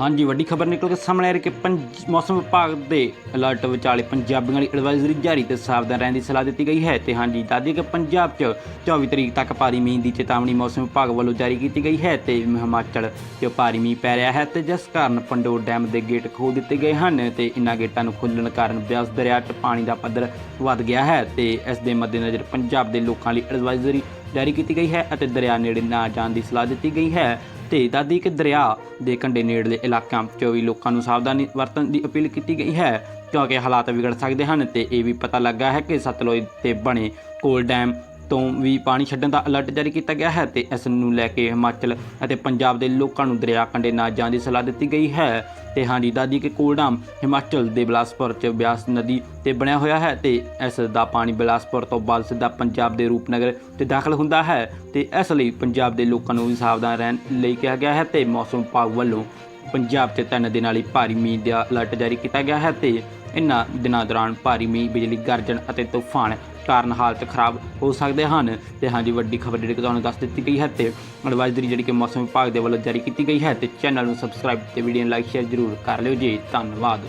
ਹਾਂਜੀ, ਵੱਡੀ ਖਬਰ ਨਿਕਲ ਕੇ ਸਾਹਮਣੇ ਆ ਰਹੀ ਕਿ ਪੰਜ- ਮੌਸਮ ਵਿਭਾਗ ਦੇ ਅਲਰਟ ਵਿਚਾਲੇ ਪੰਜਾਬੀਆਂ ਲਈ ਐਡਵਾਈਜ਼ਰੀ ਜਾਰੀ ਤੇ ਸਾਵਧਾਨ ਰਹਿਣ ਦੀ ਸਲਾਹ ਦਿੱਤੀ ਗਈ ਹੈ ਤੇ ਹਾਂਜੀ ਦਾਦੀ ਕਿ ਪੰਜਾਬ 'ਚ 24 ਤਰੀਕ ਤੱਕ ਭਾਰੀ ਮੀਂਹ ਦੀ ਚੇਤਾਵਨੀ ਮੌਸਮ ਵਿਭਾਗ ਵੱਲੋਂ ਜਾਰੀ ਕੀਤੀ ਗਈ ਹੈ ਤੇ ਹਿਮਾਚਲ 'ਚ ਭਾਰੀ ਮੀਂਹ ਪੈ ਰਿਹਾ ਹੈ ਤੇ ਜਿਸ ਕਾਰਨ ਪੰਡੋਰ ਡੈਮ ਦੇ ਗੇਟ ਖੋਲ ਦਿੱਤੇ ਗਏ ਹਨ ਤੇ ਇਨ੍ਹਾਂ ਗੇਟਾਂ ਨੂੰ ਖੋਲ੍ਹਣ ਕਾਰਨ ਬਿਆਸ ਦਰਿਆ 'ਚ ਪਾਣੀ ਦਾ ਪੱਧਰ ਵੱਧ ਗਿਆ ਹੈ ਤੇ ਇਸ ਦੇ ਮੱਦੇਨਜ਼ਰ ਪੰਜਾਬ ਦੇ ਲੋਕਾਂ ਲਈ ਐਡਵਾਈਜ਼ਰੀ ਜਾਰੀ ਕੀਤੀ ਗਈ ਹੈ ਅਤੇ ਦਰਿਆ ਨੇੜੇ ਨਾ ਜਾਣ ਦੀ ਸਲਾਹ ਦਿੱਤੀ ਗਈ ਹੈ। ਤੇ ਦਾਦੀ ਕਿ ਦਰਿਆ ਦੇ ਕੰਢੇ ਨੇੜਲੇ ਇਲਾਕਿਆਂ ਵਿੱਚੋਂ ਵੀ ਲੋਕਾਂ ਨੂੰ ਸਾਵਧਾਨੀ ਵਰਤਣ ਦੀ ਅਪੀਲ ਕੀਤੀ ਗਈ ਹੈ। ਕਿਉਂਕਿ ਹਾਲਾਤ ਵਿਗੜ ਸਕਦੇ ਹਨ ਤੇ ਇਹ ਵੀ ਪਤਾ ਲੱਗਾ ਹੈ ਕਿ ਸਤਲੁਜ ਤੇ ਬਣੇ ਕੋਲ ਡੈਮ ਤੋਂ ਵੀ ਪਾਣੀ ਛੱਡਣ ਦਾ ਅਲਰਟ ਜਾਰੀ ਕੀਤਾ ਗਿਆ ਹੈ ਤੇ ਇਸ ਨੂੰ ਲੈ ਕੇ ਹਿਮਾਚਲ ਅਤੇ ਪੰਜਾਬ ਦੇ ਲੋਕਾਂ ਨੂੰ ਦਰਿਆ ਕੰਢੇ ਨਾ ਜਾਣ ਦੀ ਸਲਾਹ ਦਿੱਤੀ ਗਈ ਹੈ ਤੇ ਹਾਂਜੀ, ਦਾਦੀ ਕਿ ਕੋਲਡਾਮ ਹਿਮਾਚਲ ਦੇ ਬਿਲਾਸਪੁਰ ਚ ਬਿਆਸ ਨਦੀ ਤੇ ਬਣਿਆ ਹੋਇਆ ਹੈ ਤੇ ਇਸ ਦਾ ਪਾਣੀ ਬਿਲਾਸਪੁਰ ਤੋਂ ਬਾਅਦ ਸਿੱਧਾ ਪੰਜਾਬ ਦੇ ਰੂਪਨਗਰ ਤੇ ਦਾਖਲ ਹੁੰਦਾ ਹੈ ਤੇ ਇਸ ਲਈ ਪੰਜਾਬ ਦੇ ਲੋਕਾਂ ਨੂੰ ਵੀ ਸਾਵਧਾਨ ਰਹਿਣ ਲਈ ਕਿਹਾ ਗਿਆ ਹੈ ਤੇ ਮੌਸਮ ਵਿਭਾਗ ਵੱਲੋਂ ਪੰਜਾਬ 'ਚ ਤਿੰਨ ਦਿਨਾਂ ਲਈ ਭਾਰੀ ਮੀਂਹ ਦਾ ਅਲਰਟ ਜਾਰੀ ਕੀਤਾ ਗਿਆ ਹੈ ਤੇ ਇਨ੍ਹਾਂ ਦਿਨਾਂ ਦੌਰਾਨ ਭਾਰੀ ਮੀਂਹ, ਬਿਜਲੀ, ਗਰਜਣ ਅਤੇ ਤੂਫਾਨ ਕਾਰਨ ਹਾਲਤ ਖਰਾਬ ਹੋ ਸਕਦੇ ਹਨ ਤੇ ਹਾਂਜੀ ਵੱਡੀ ਖਬਰ ਜਿਹੜੀ ਕਿ ਤੁਹਾਨੂੰ ਦੱਸ ਦਿੱਤੀ ਗਈ ਹੈ ਤੇ ਐਡਵਾਈਜ਼ਰੀ ਜਿਹੜੀ ਕਿ ਮੌਸਮ ਵਿਭਾਗ ਦੇ ਵੱਲੋਂ ਜਾਰੀ ਕੀਤੀ ਗਈ ਹੈ ਤੇ ਚੈਨਲ ਨੂੰ ਸਬਸਕ੍ਰਾਈਬ ਤੇ ਵੀਡੀਓ ਨੂੰ ਲਾਈਕ ਸ਼ੇਅਰ ਜ਼ਰੂਰ ਕਰ ਲਿਓ ਜੀ। ਧੰਨਵਾਦ।